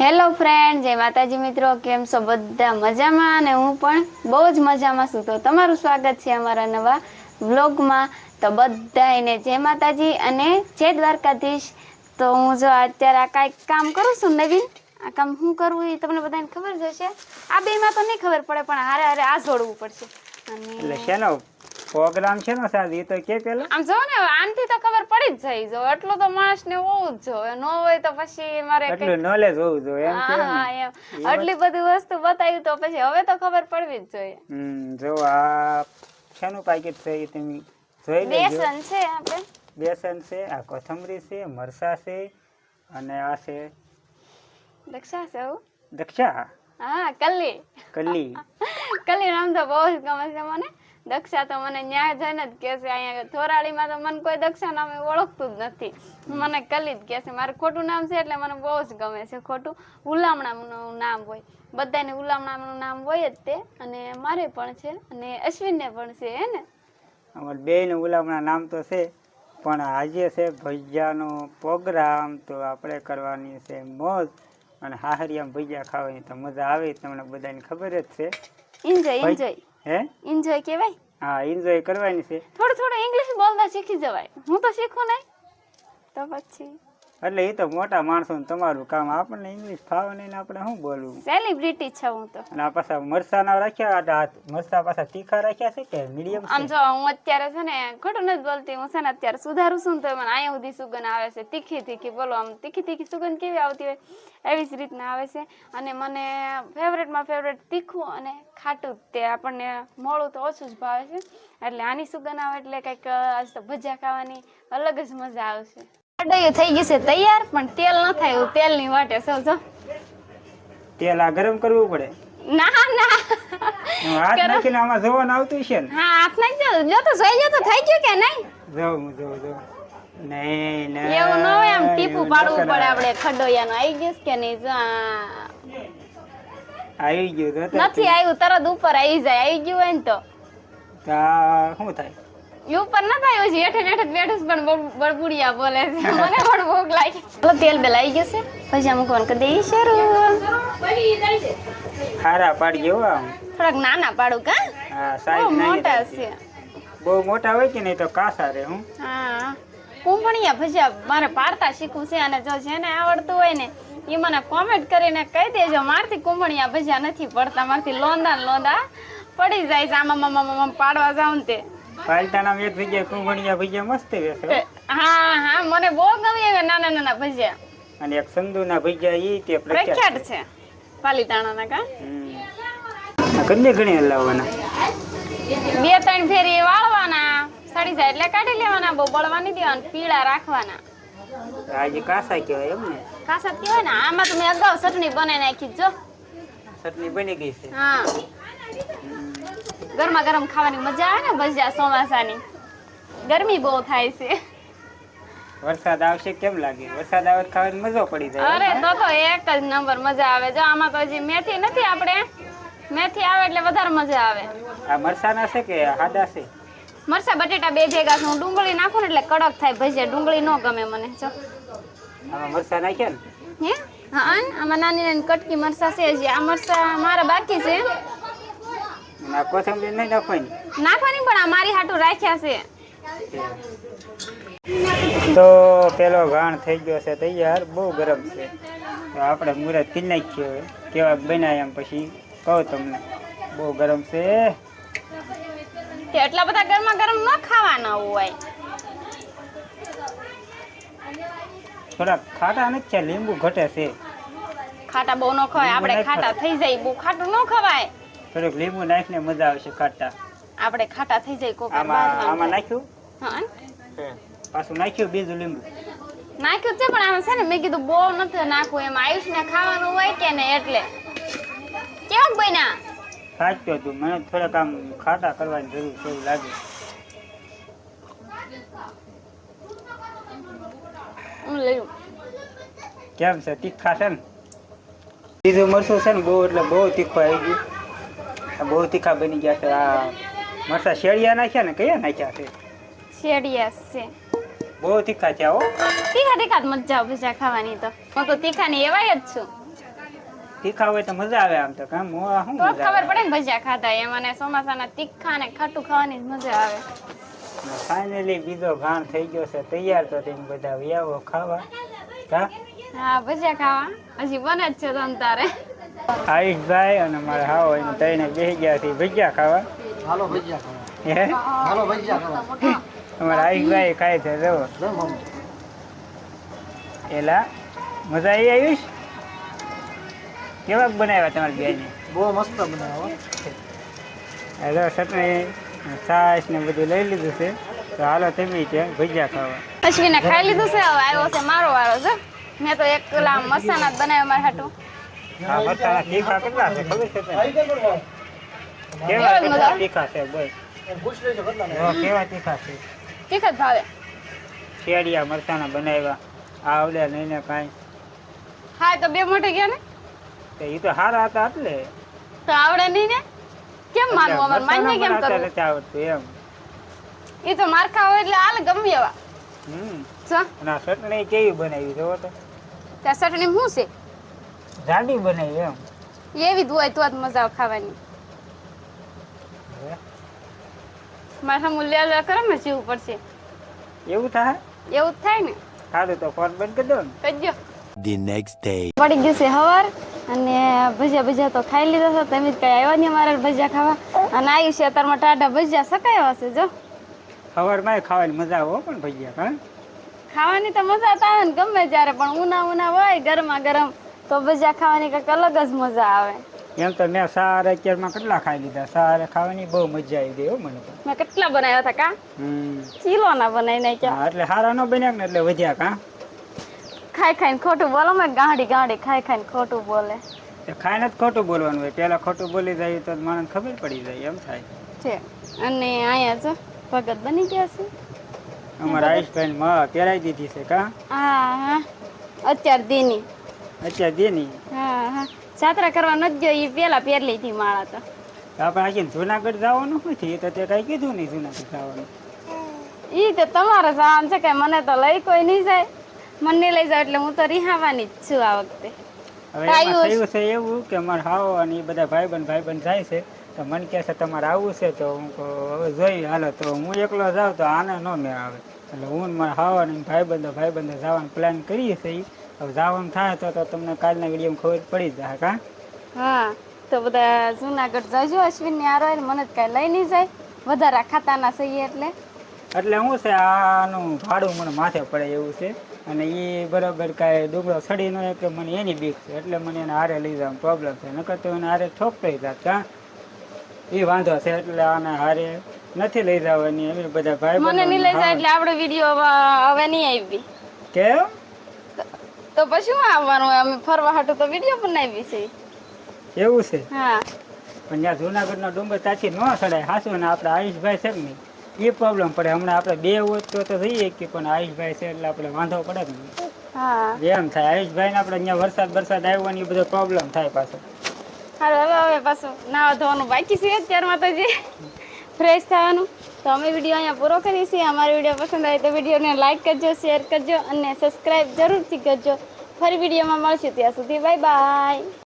Hello friend જય માતાજી મિત્રો. કેમ છો? બધા મજામાં અને હું પણ બહુ જ મજામાં છું. તો તમારું સ્વાગત છે અમારા નવા વ્લોગમાં. તો બધાને જય માતાજી અને જય દ્વારકાધીશ. તો હું જો અત્યારે આ કાંઈક કામ કરું છું નવીન. આ કામ શું કરવું એ તમને બધાને ખબર જ હશે. આ બેમાં તો નહીં ખબર પડે, પણ હારે હારે આ જોડવું પડશે. અને પ્રોગ્રામ છે ને સાહેબ એ તો કે પેલા? આમ જો ને આનથી તો ખબર પડી જ જાય જો એટલું તો માણસને હોવું જ જોઈએ. ન હોય તો પછી મારે એટલું નોલેજ હોવું જોઈએ એમ કે હા એમ. આટલી બધી વસ્તુ બતાવ્યું તો પછી હવે તો ખબર પડવી જ જોઈએ. હમ જો આ શેનું પાકેટ છે એ તમે જોઈ લેજો. બેસન છે આપણે બેસન છે આ કોથમરી છે મરસા છે અને આ છે દક્ષા છે દક્ષા? હા કલ્લી કલ્લી કલ્લી નામ તો બહુ જ ગમે છે મને. દક્ષા તો મને ન્યાય જઈને જ કે છે અહીંયા થોરાળીમાં તો મને કોઈ દક્ષા નામે ઓળખતું જ નથી. મને કલી જ કહે છે મારું ખોટું નામ છે એટલે મને બહુ જ ગમે છે ખોટું. ઉલામણાનું નામ હોય. બધાને ઉલામણાનું નામ હોય જ તે. અને મારે પણ છે અને અશ્વિનને પણ છે હે ને? અમારે બે ને ઉલામણા નામ તો છે પણ આજે છે ભજીયાનો પ્રોગ્રામ તો આપણે કરવાની છે મોજ. અને હાહરિયામાં ભજીયા ખાવાની તો મજા આવે તમને બધાને ખબર જ છે. એન્જોય એન્જોય હે? એન્જોય કહેવાય? હા એન્જોય કરવાની છે. થોડું થોડું ઇંગ્લિશ બોલતા શીખી જવાય. હું તો શીખું નહીં. તો પછી? એટલે એ તો મોટા માણસો તમારું કામ. આપણને ઇંગ્લિશ ફાવે નહીં આપણે શું બોલવું? સેલિબ્રિટી છે હું તો. અને આ પાછા મરસાના રાખ્યા આ હાથ મરસા પાછા તીખા રાખ્યા છે કે મીડિયમ આમ જો હું અત્યારે છે ને ખોટું નથી બોલતી. હું છે ને અત્યારે સુધારું છું તો મને અહીંયા સુધી સુગંધ આવે છે. તીખી તીખી બોલો આમ તીખી તીખી સુગંધ કેવી આવતી હોય? એવી જ રીતના આવે છે. અને મને ફેવરેટમાં ફેવરેટ તીખું અને ખાટું તે આપણને મોળું તો ઓછું જ ભાવે છે. એટલે આની સુગંધ આવે એટલે કંઈક આજ તો ભજીયા ખાવાની અલગ જ મજા આવશે કઢાઈઓ થઈ ગઈ છે તૈયાર પણ તેલ ન થાય એવું તેલની વાટે સૌ જો. તેલ આ ગરમ કરવું પડે. ના ના. હાથ નાખીને આમાં જોવાનું આવતું છે ને. હા હાથ નાખજો. જો તો જોઈ જો તો થઈ ગયું કે નહીં? જો જો જો નહીં નહીં. એવું ન હોય આમ ટીપું પાડવું પડે આપણે. ખડોયાનું આવી ગયું કે નહીં? જો આવી ગયું નથી આવ્યું તરત ઉપર આવી જાય. આવી ગયું હોય ને તો. તો શું થાય? ઈ ઉપર નથી થાય છે હેઠે હેઠે બેઠું પણ બળબુડિયા બોલે છે. મને પણ ભૂખ લાગી. તો તેલ બેલ આવી ગયું છે. પછી મૂકવાનું કરી દઈએ શરૂ. હારા પાડી આમ. થોડાક નાના પાડું કા? હા સાઈઝ મોટા છે. બહુ મોટા હોય કે નહીં તો કાસા રે હું. હા. કુંભણિયા ભજીયા મારે પાડતા શીખવું છે અને જો જેને આવડતું હોય ને એ મને કોમેન્ટ કરીને કહી દેજો. મારથી કુંભણિયા ભજીયા નથી પડતા. મારથી લોંદા ને લોંદા પડી જાય છે. આમાં મામા મામા પાડવા જાઉં ને તે. પાલટાના એક ભજીયા કુંભણિયા ભજીયા મસ્ત વેસે હો. હા મને બહુ ગમે એવા નાના નાના ભજીયા. અને એક સંધુના ભજીયા ઈ તે પ્રખ્યાત છે. પાલીતાણાના કા? કન્ને ઘણી લાવવાના બે ત્રણ ફેરી વાળવાના સડી જાય એટલે કાઢી લેવાના બહુ બળવાની દેવાના પીળા રાખવાના. આજે કાસા કહેવાય એમ ને કાસા કહેવાય ને આમાં તો મેં અગાઉ ચટણી બનાવી નાખી જો. ચટણી બની ગઈ છે. હા. ગરમા ગરમ ખાવાની મજા આવે ને ભજીયા ચોમાસાની. ગરમી બહુ થાય છે. વરસાદ આવશે કેમ લાગે? વરસાદ આવે ખાવાની મજો પડી જાય. અરે તો તો એક જ નંબર મજા આવે. જો આમાં તો હજી મેથી નથી આપણે. મેથી આવે એટલે વધારે મજા આવે. આ મરસાના છે કે હાડા છે? મરસા બટેટા બે ભેગા છે. હું ડુંગળી નાખું ને એટલે કડક થાય. ભજીયા ડુંગળી ન ગમે મને. જો. આમાં મરસા નાખ્યા ને? હે? હા આમાં નાની નાની કટકી મરસા છે હજી આ મરસા મારા બાકી છે. ના આ નહીં નાખવાની? નાખવાની પણ આ મારી હાટુ રાખ્યા છે. તો પેલો ઘાણ થઈ ગયો છે તૈયાર બહુ ગરમ છે. તો આપણે મુરતથી નાખીએ હવે. કેવા બનાય એમ પછી કહું તમને. બહુ ગરમ છે. એટલા બધા ગરમા ગરમ ન ખાવાના હોય. થોડાક ખાટા નથી છે લીંબુ ઘટે છે. ખાટા બહુ ન ખવાય આપણે ખાટા થઈ જાય બહુ ખાટું ન ખવાય. થોડુંક લીંબુ નાખીને મજા આવશે ખાટા. આપણે ખાટા થઈ જાય કોક આમાં આમાં નાખ્યું? હા પાછું નાખ્યું બીજું લીંબુ. નાખ્યું છે પણ આમાં છે ને મેં કીધું બહુ નથી નાખવું એમ આયુષને ખાવાનું હોય કે ને એટલે. કેવું બન્યા? સાચું હતું મને થોડાક આમ ખાટા કરવાની જરૂર છે એવું લાગે. હું લઈ કેમ છે? તીખા છે ને? બીજું મરસું છે ને બહુ એટલે બહુ તીખું આવી ગયું. આ બહુ તીખા બની ગયા છે. આ મરસા શેડિયા નાખ્યા ને કયા નાખ્યા છે? શેડિયા છે. બહુ તીખા છે હો. તીખા તીખા મજા આવે છે ખાવાની તો. હું તો તીખાની એવાય જ છું. તીખા હોય તો મજા આવે આમ તો કામ હું ખબર પડે ને ભજીયા ખાધા એમ અને ચોમાસાના તીખા ને ખાટું ખાવાની મજા આવે. ફાઇનલી બીજો ઘાણ થઈ ગયો છે. તૈયાર તો તેમ બધા વ્યાવો ખાવા. હા ભજીયા ખાવા. હજી બને જ છે તમ તારે. આયુષભાઈ અને મારા હાવ એમ તઈને બેસી ગયા છે. ભજીયા ખાવા? હાલો ભજીયા ખાવા. હે? હાલો ભજીયા ખાવા. અમારા આયુષભાઈ ખાય છે જો મમ્મી એલા મજા આવી આયુષ? કેવાક બનાવ્યા તમારી બેને? બહુ મસ્ત બનાવ્યા હેલો ચટણી છાશ ને બધું લઈ લીધું છે. તો હાલો તમે ત્યાં ભજીયા ખાવા. અશ્વિને ખાઈ લીધું છે હવે આવ્યો છે મારો વારો છે. મેં તો એક પેલા મસાના જ બનાવ્યા મારા હાટું. હા મસાલા તીખા કેટલા છે ખબર છે કેવા તીખા છે બસ કેવા તીખા છે? તીખા જ ભાવે. શેડિયા મરચાના બનાવ્યા. આવડે નહીં ને કાંઈ. હા તો બે મોટે ગયા ને. તો એ તો સારા હતા એટલે. તો આવડે નહીં ને? કેમ માનવું અમારે? માન્ય કેમ કરવું? નથી આવડતું એમ. એ તો મારખા હોય એટલે હાલ ગમી એવા. હમ. જો. ચટણી કેવી બનાવી જોવો તો ત્યાં ચટણી શું છે? જાડી બનાવી એમ. એવી જ હોય તો જ મજા આવે ખાવાની. મારા મૂલ્ય લે કરે ને જીવ પડશે. એવું થાય? એવું જ થાય ને. સારું તો ફોન બંધ કરી દો ને. કહેજો ધ નેક્સ્ટ ડે પડી ગયું છે હવાર. અને ભજીયા ભજીયા તો ખાઈ લીધા છે તમે જ કઈ આવ્યા નહીં મારે ભજીયા ખાવા. અને આવ્યું છે અત્યારમાં ટાઢા ભજીયા સકાયા છે જો. સવારમાં ખાવાની મજા આવે પણ ભજીયા હા? ખાવાની તો મજા તો આવે ને ગમે ત્યારે પણ ઉના ઉના હોય ગરમા ગરમ તો ભજીયા ખાવાની કંઈક અલગ જ મજા આવે. એમ તો મેં સારા અત્યારમાં કેટલા ખાઈ લીધા? સારા ખાવાની બહુ મજા આવી ગઈ હો મને મેં કેટલા બનાવ્યા હતા કા? કિલો ના બનાવી નાખ્યા એટલે સારા ન બન્યા ને એટલે વધ્યા કા? ખાઈ ખાઈને ખોટું બોલો મેં ગાંડી ગાંડી ખાઈ ખાઈને ખોટું બોલે. એ ખાઈને જ ખોટું બોલવાનું હોય. પહેલાં ખોટું બોલી જાય તો મને ખબર પડી જાય એમ થાય. છે. અને અહીંયા છે ભગત બની ગયા છે. અમારા આયુષભાઈ માં પહેરાઈ દીધી છે કા? હા હા. અત્યાર દીની. અત્યારે દેની? હા હા. જાત્રા કરવા નથી ગયો એ પહેલાં પહેરલી હતી માળા તો. તો આપણે આખી જુનાગઢ જવાનું શું છે? એ તો તે કાંઈ કીધું નહીં જુનાગઢ જવાનું. ઈ તો તમારે જવાનું છે કે મને તો લઈ કોઈ નહીં જાય. મને લઈ જાવ એટલે હું તો રિહાવાની જ છું આ વખતે. હવે થયું છે એવું કે મારે હાવ અને એ બધા ભાઈબંધ ભાઈબંધ જાય છે તો મને કહે છે તમારે આવવું છે તો હું હવે જોઈ હાલો તો હું એકલો જાઉં તો આને ન મેં આવે. એટલે હું મારા હાવા અને ભાઈબંધો ભાઈબંધો જવાનું પ્લાન કરીએ છીએ. હવે જવાનું થાય તો તો તમને કાલના વિડીયોમાં ખબર પડી જાય કા હા તો બધા જુનાગઢ જજો આરો હોય ને મને જ કાંઈ લઈ નહીં જાય. વધારે ખાતાના સહી એટલે. એટલે શું છે આનું ભાડું મને માથે પડે એવું છે. અને એ બરાબર કાંઈ ડુંગળો સડી ન કે મને એની બીક છે એટલે મને એને હારે લઈ જવાનું પ્રોબ્લેમ છે. નકર તો એને હારે ઠોકતા જાત કાં એ વાંધો છે એટલે આને હારે નથી લઈ જવાની એમ બધા ભાઈ મને નહીં લઈ જાય એટલે આપણો વીડિયો હવે નહીં આવી કેમ? તો પછી શું આવવાનું? અમે ફરવા હાટું તો વીડિયો બનાવી છે. એવું છે? હા. પણ જ્યાં જુનાગઢનો ડુંગર તાથી ન સડાય. હાસુ ને? આપણે આયુષભાઈ છે ને એ પ્રોબ્લેમ પડે. હમણાં આપણે બે હોત તો તો થઈ કે પણ આયુષભાઈ છે એટલે આપણે વાંધો પડે ને હા. એમ થાય. આયુષભાઈ ને આપણે અહીંયા વરસાદ વરસાદ આવ્યો ને એ બધો પ્રોબ્લેમ થાય પાછો. હાલો હવે હવે પાછું નાવા ધોવાનું બાકી છે અત્યારમાં તો જે ફ્રેશ થવાનું. તો અમે વીડિયો અહીંયા પૂરો કરીએ છીએ. અમારો વીડિયો પસંદ આવે તો વિડીયોને લાઈક કરજો શેર કરજો અને સબસ્ક્રાઈબ જરૂરથી કરજો. ફરી વિડીયોમાં મળશું ત્યાં સુધી. Bye bye